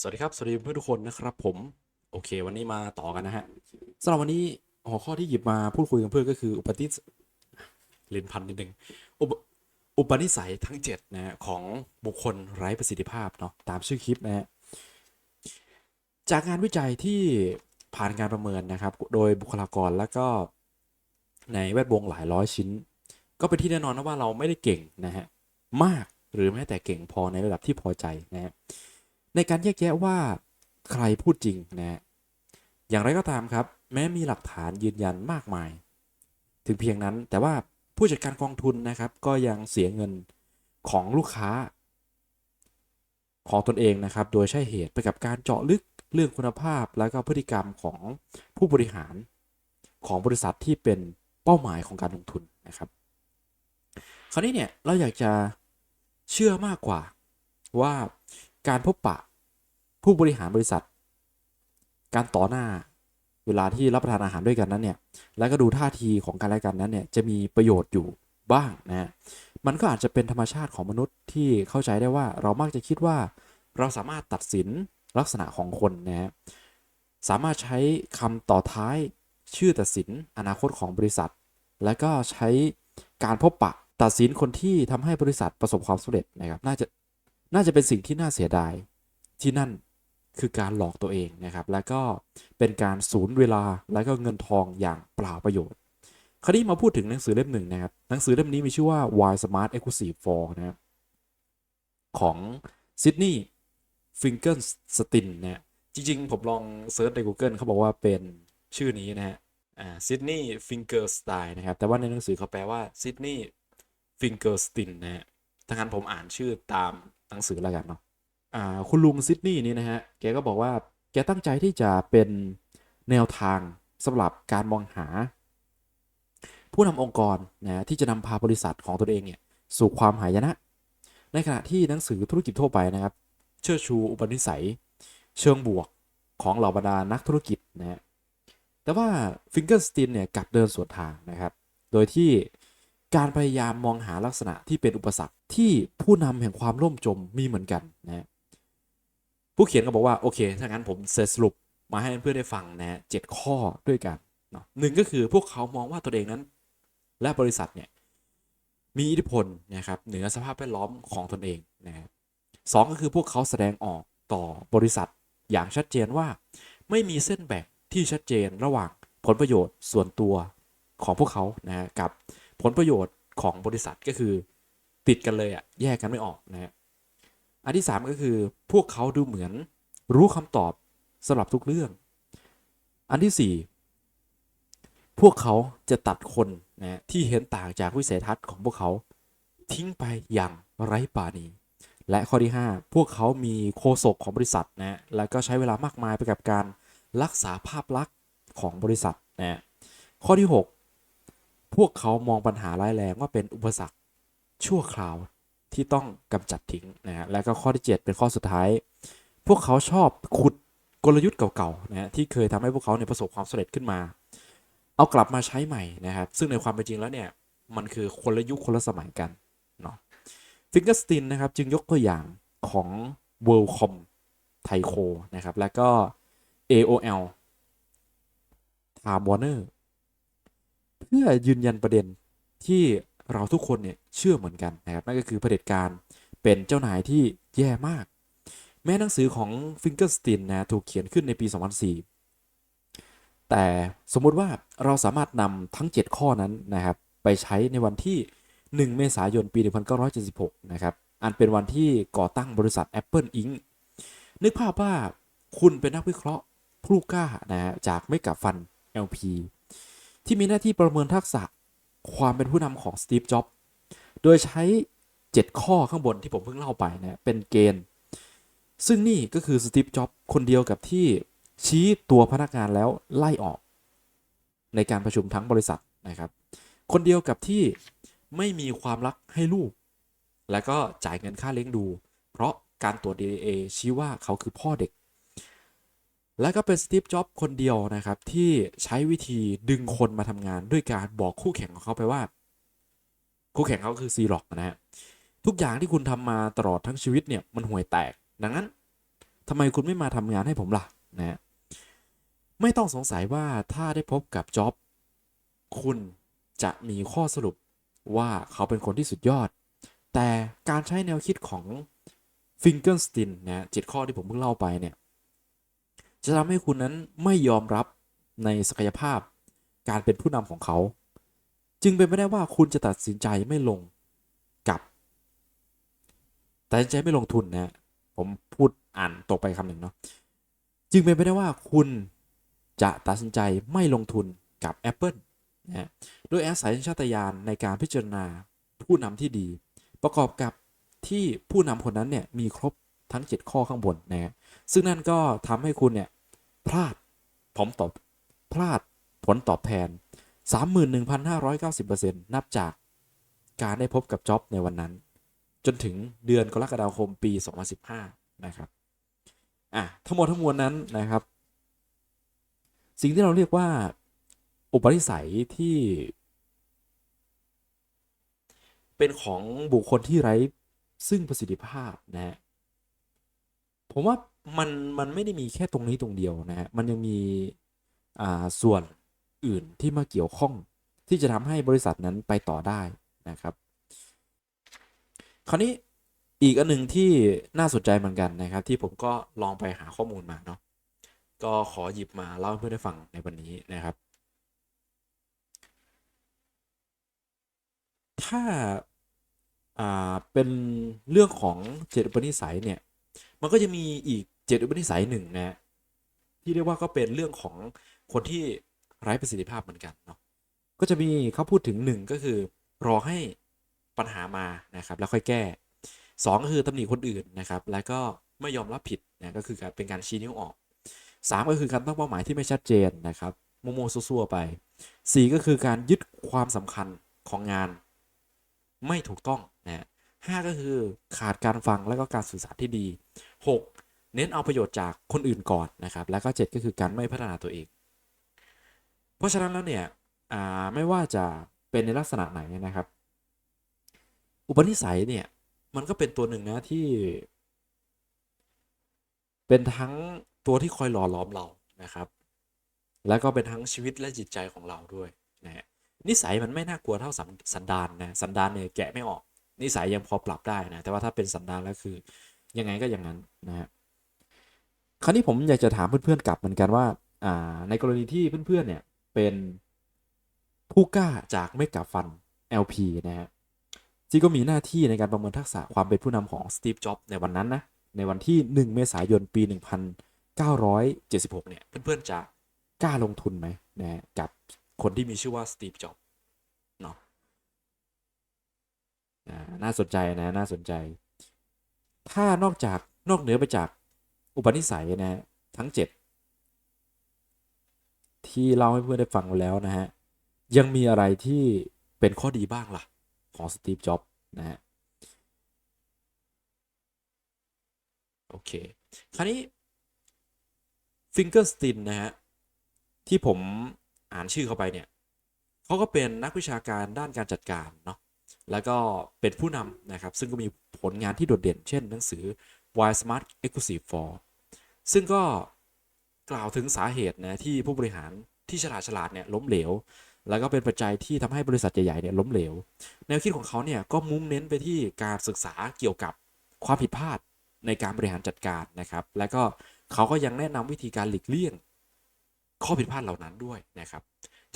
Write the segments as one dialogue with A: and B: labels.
A: สวัสดีครับ สวัสดีเพื่อนทุกคนนะครับผม โอเค วันนี้มาต่อกันนะฮะสำหรับวันนี้หัวข้อที่หยิบมาพูดคุยกับเพื่อนก็คือ อุปนิสเรียนพันนิดนึงอุปอุปนิสัยทั้ง7นะฮะของบุคคลไร้ประสิทธิภาพเนาะตามชื่อคลิปนะฮะจากงานวิจัยที่ผ่านการประเมินนะครับ โดยบุคลากรแล้วก็ในแวดวงหลายร้อยชิ้น ก็เป็นที่แน่นอนนะว่าเราไม่ได้เก่งนะฮะมากหรือแม้แต่เก่งพอในระดับที่พอใจนะฮะ ในการแยกแยะว่าใครพูดจริงนะฮะอย่างไรก็ตามครับ แม้มีหลักฐานยืนยันมากมาย ถึงเพียงนั้นแต่ว่าผู้จัดการกองทุนนะครับ ก็ยังเสียเงินของลูกค้า ของตนเองนะครับ โดยใช้เหตุไปกับการเจาะลึกเรื่องคุณภาพและก็พฤติกรรมของผู้บริหารของบริษัทที่เป็นเป้าหมายของการลงทุนนะครับ คราวนี้เนี่ยเราอยากจะเชื่อมากกว่าว่า การพบปะ ผู้บริหารบริษัท การต่อหน้าเวลาที่รับประทานอาหารด้วยกันนั้นเนี่ยแล้วก็ดูท่าทีของกันและกันนั้นเนี่ยจะมีประโยชน์อยู่บ้างนะมันก็อาจจะเป็นธรรมชาติของมนุษย์ที่เข้าใจได้ว่าเรามักจะคิดว่า เราสามารถตัดสินลักษณะของคนนะฮะสามารถใช้คำต่อท้ายชื่อตัดสินอนาคตของบริษัท และก็ใช้การพบปะตัดสินคนที่ทำให้บริษัทประสบความสำเร็จนะครับน่าจะ น่าจะเป็นสิ่งที่น่าเสียดายที่นั่นคือการหลอกตัวเองนะครับ แล้วก็เป็นการสูญเวลาแล้วก็เงินทองอย่างเปล่าประโยชน์ คราวนี้มาพูดถึงหนังสือเล่มหนึ่งนะครับ หนังสือเล่มนี้มีชื่อว่า Why Smart Exclusive for นะครับของซิดนีย์ฟิงเกิลสตินนะฮะจริงๆ ผมลองเซิร์ชใน Google เขาบอกว่าเป็นชื่อนี้นะฮะซิดนีย์ฟิงเกอร์สไตล์นะครับ แต่ว่าในหนังสือเขาแปลว่าซิดนีย์ฟิงเกอร์สตินนะฮะถ้างั้นผมอ่านชื่อตาม หนังสือแล้วกันเนาะอ่าคุณลุงซิดนีย์นี่นะฮะแกก็บอกว่าแกตั้งใจที่จะเป็นแนวทางสำหรับการมองหา ผู้นำองค์กรนะที่จะนำพาบริษัทของตนเองเนี่ยสู่ความหายนะ ในขณะที่หนังสือธุรกิจทั่วไปนะครับ เชิดชูอุปนิสัย เชิงบวกของเหล่าบรรดานักธุรกิจนะฮะแต่ว่าฟิงเกอร์สตินเนี่ยกลับเดินสวนทางนะครับ โดยที่ การพยายามมองหาลักษณะที่เป็นอุปสรรคที่ผู้นำแห่งความล่มจมมีเหมือนกันนะผู้เขียนก็บอกว่าโอเคถ้างั้นผมเสรุปมาให้เพื่อนได้ฟังนะเจ็ดข้อด้วยกันเนาะหนึ่งก็คือพวกเขามองว่าตัวเองนั้น และบริษัทเนี่ยมีอิทธิพลนะครับเหนือสภาพแวดล้อมของตนเองนะครับสองก็คือพวกเขาแสดงออกต่อบริษัทอย่างชัดเจนว่า ไม่มีเส้นแบ่งที่ชัดเจนระหว่างผลประโยชน์ส่วนตัวของพวกเขานะกับ ผลประโยชน์ของบริษัทก็คือ ติดกันเลยอะแยกกันไม่ออกนะฮะอันที่ 3 ก็คือพวกเขาดูเหมือนรู้คำตอบสำหรับทุกเรื่อง อันที่ 4 พวกเขาจะตัดคนนะที่เห็นต่างจากวิสัยทัศน์ของพวกเขาทิ้งไปอย่างไร้ปาณีและข้อที่ 5 พวกเขามีโคศกของบริษัทนะแล้วก็ใช้เวลามากมายไปกับการรักษาภาพลักษณ์ของบริษัทนะข้อที่6 พวกเขามองปัญหาร้ายแรงว่าเป็นอุปสรรคชั่วคราวที่ต้องกำจัดทิ้งนะฮะแล้วก็ข้อที่ 7 เป็นข้อสุดท้าย พวกเขาชอบขุดกลยุทธ์เก่าๆนะฮะที่เคยทำให้พวกเขาเนี่ยประสบความสำเร็จขึ้นมา เอากลับมาใช้ใหม่นะครับ ซึ่งในความเป็นจริงแล้วเนี่ยมันคือคนละยุคคนละสมัยกันเนาะฟิงเกอร์สตินนะครับจึงยกตัวอย่างของ WorldCom t y c o นะครับ แล้วก็ AOL Time Warner เพื่อยืนยันประเด็นที่เราทุกคนเนี่ยเชื่อเหมือนกันนะครับนั่นก็คือเผด็จการเป็นเจ้านายที่แย่มาก แม้หนังสือของฟิงเกอร์สตินนะถูกเขียนขึ้นในปี 2004 แต่สมมุติว่าเราสามารถนำทั้ง 7 ข้อนั้นนะครับไปใช้ในวันที่ 1 เมษายนปี 1976 นะครับอันเป็นวันที่ก่อตั้งบริษัท Apple Inc. นึกภาพว่าคุณเป็นนักวิเคราะห์ผู้กล้านะฮะจากไม่กับฟัน LP ที่มีหน้าที่ประเมินทักษะความเป็นผู้นำของสตีฟจ็อบส์โดยใช้ 7 ข้อข้างบนที่ผมเพิ่งเล่าไปนะเป็นเกณฑ์ ซึ่งนี่ก็คือสตีฟจ็อบส์คนเดียวกับที่ชี้ตัวพนักงานแล้วไล่ออก ในการประชุมทั้งบริษัทนะครับ คนเดียวกับที่ไม่มีความรักให้ลูก และก็จ่ายเงินค่าเลี้ยงดู เพราะการตรวจ DNA ชี้ว่าเขาคือพ่อเด็ก และก็เป็นสตีฟจ็อบคนเดียวนะครับ ที่ใช้วิธีดึงคนมาทำงานด้วยการบอกคู่แข่งของเขาไปว่า คู่แข่งเขาคือซีร็อกนะฮะทุกอย่างที่คุณทำมาตลอดทั้งชีวิตเนี่ยมันห่วยแตก ดังนั้นทำไมคุณไม่มาทำงานให้ผมล่ะนะฮะไม่ต้องสงสัยว่าถ้าได้พบกับจ็อบคุณจะมีข้อสรุปว่าเขาเป็นคนที่สุดยอด แต่การใช้แนวคิดของฟิงเกิลสตินนะเจ็ดข้อที่ผมเพิ่งเล่าไปเนี่ย จะทำให้คุณนั้นไม่ยอมรับในศักยภาพการเป็นผู้นำของเขา จึงเป็นไปได้ว่าคุณจะตัดสินใจไม่ลงกับตัดสินใจไม่ลงทุนนะผมพูดอ่านตกไปคำหนึ่งเนาะจึงเป็นไปได้ว่าคุณจะตัดสินใจไม่ลงทุนกับ Apple นะโดยอาศัยชาตญาณในการพิจารณาผู้นำที่ดี ประกอบกับที่ผู้นำคนนั้นเนี่ยมีครบ ทั้ง 7 ข้อข้างบนนะฮะซึ่งนั่นก็ทำให้คุณเนี่ยพลาดผมตอบพลาดผลตอบแทน 31,590%นับจากการได้พบกับจ็อบในวันนั้น จนถึงเดือนกรกฎาคมปี 2015 นะครับอะทั้งหมดทั้งมวลนั้นนะครับ สิ่งที่เราเรียกว่า อุปนิสัยที่ เป็นของบุคคลที่ไร้ซึ่งประสิทธิภาพนะฮะ ผมว่ามันมันไม่ได้มีแค่ตรงนี้ตรงเดียวนะฮะมันยังมีอ่าส่วนอื่นที่มาเกี่ยวข้องที่จะทำให้บริษัทนั้นไปต่อได้นะครับ คราวนี้อีกอันหนึ่งที่น่าสนใจเหมือนกันนะครับ ที่ผมก็ลองไปหาข้อมูลมาเนาะก็ขอหยิบมาเล่าให้เพื่อนได้ฟังในวันนี้นะครับ ถ้าอ่าเป็นเรื่องของเจ็ดอุปนิสัยเนี่ย มันก็จะมีอีกเจ็ดอุปนิสัยหนึ่งนะที่เรียกว่าก็เป็นเรื่องของคนที่ไร้ประสิทธิภาพเหมือนกันเนาะก็จะมีเขาพูดถึงหนึ่งก็คือรอให้ปัญหามานะครับแล้วค่อยแก้สองก็คือตำหนิคนอื่นนะครับ แล้วก็ไม่ยอมรับผิดนะก็คือการเป็นการชี้นิ้วออกสามก็คือการตั้งเป้าหมายที่ไม่ชัดเจนนะครับโมโมซัวๆไปสี่ก็คือการยึดความสำคัญของงานไม่ถูกต้องนะ ห้าก็คือขาดการฟังและก็การสื่อสารที่ดี 6. เน้นเอาประโยชน์จากคนอื่นก่อนนะครับแล้วก็ 7 ก็คือการไม่พัฒนาตัวเอง เพราะฉะนั้นแล้วเนี่ยอ่าไม่ว่าจะเป็นในลักษณะไหนนะครับ อุปนิสัยเนี่ยมันก็เป็นตัวหนึ่งนะที่ เป็นทั้งตัวที่คอยหล่อหลอมเรานะครับ แล้วก็เป็นทั้งชีวิตและจิตใจของเราด้วยนะฮะนิสัยมันไม่น่ากลัวเท่าสันดานนะสันดานเนี่ยแกะไม่ออก นิสัยยังพอปรับได้นะ แต่ว่าถ้าเป็นสันดานแล้วคือยังไงก็อย่างนั้นนะฮะคราวนี้ผมอยากจะถามเพื่อนๆกลับเหมือนกันว่าอ่า ในกรณีที่เพื่อนๆเนี่ยเป็นผู้กล้าจากไม่กับฟัน LP นะฮะที่ก็มีหน้าที่ในการประเมินทักษะความเป็นผู้นำของสตีฟจ็อบในวันนั้นนะในวันที่ 1 เมษายนปี 1976 เนี่ย เพื่อนๆจะกล้าลงทุนไหมนะฮะกับคนที่มีชื่อว่าสตีฟจ็อบเนาะอ่า น่าสนใจนะน่าสนใจ ถ้านอกจากนอกเหนือไปจากอุปนิสัยนะฮะทั้ง 7 ที่เล่าให้เพื่อนได้ฟังไปแล้วนะฮะยังมีอะไรที่เป็นข้อดีบ้างล่ะ ของสตีฟจ็อบนะฮะโอเค คราวนี้ฟิงเกอร์สตินนะฮะที่ผมอ่านชื่อเข้าไปเนี่ยเขาก็เป็นนักวิชาการด้านการจัดการเนาะ แล้วก็เป็นผู้นำนะครับ ซึ่งก็มีผลงานที่โดดเด่น เช่นหนังสือ Why Smart Exclusive for ซึ่งก็กล่าวถึงสาเหตุนะที่ผู้บริหารที่ฉลาดฉลาดเนี่ยล้มเหลว แล้วก็เป็นปัจจัยที่ทำให้บริษัทใหญ่ๆเนี่ยล้มเหลว แนวคิดของเขาเนี่ยก็มุ่งเน้นไปที่การศึกษาเกี่ยวกับความผิดพลาดในการบริหารจัดการนะครับ แล้วก็เขาก็ยังแนะนำวิธีการหลีกเลี่ยง ข้อผิดพลาดเหล่านั้นด้วยนะครับ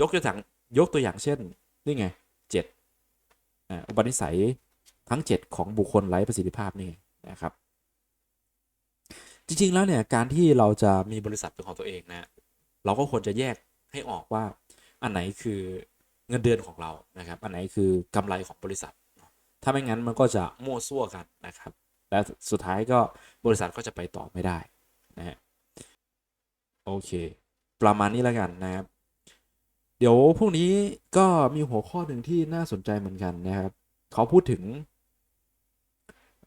A: ยกตัวอย่างยกตัวอย่างเช่นนี่ไงเจ็ด อุปนิสัยทั้ง 7 ของบุคคลไร้ประสิทธิภาพนี่นะครับ จริง ๆ แล้วเนี่ยการที่เราจะมีบริษัทเป็นของตัวเองนะเราก็ควรจะแยกให้ออกว่าอันไหนคือเงินเดือนของเรานะครับ อันไหนคือกำไรของบริษัท ถ้าไม่งั้นมันก็จะมั่วซั่วกันนะครับ และสุดท้ายก็บริษัทก็จะไปต่อไม่ได้นะฮะโอเค ประมาณนี้แล้วกันนะครับ เดี๋ยวพรุ่งนี้ก็มีหัวข้อหนึ่งที่น่าสนใจเหมือนกันนะครับ เขาพูดถึง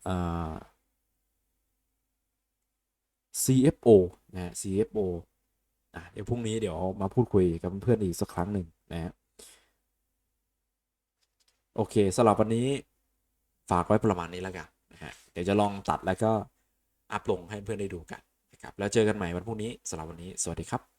A: อ CFO นะ CFO อะเดี๋ยวพรุ่งนี้เดี๋ยวมาพูดคุยกับเพื่อนอีกสักครั้งหนึ่งนะฮะโอเคสำหรับวันนี้ฝากไว้ประมาณนี้แล้วกันนะฮะเดี๋ยวจะลองตัดแล้วก็อัพลงให้เพื่อนได้ดูกันนะครับแล้วเจอกันใหม่วันพรุ่งนี้สำหรับวันนี้สวัสดีครับ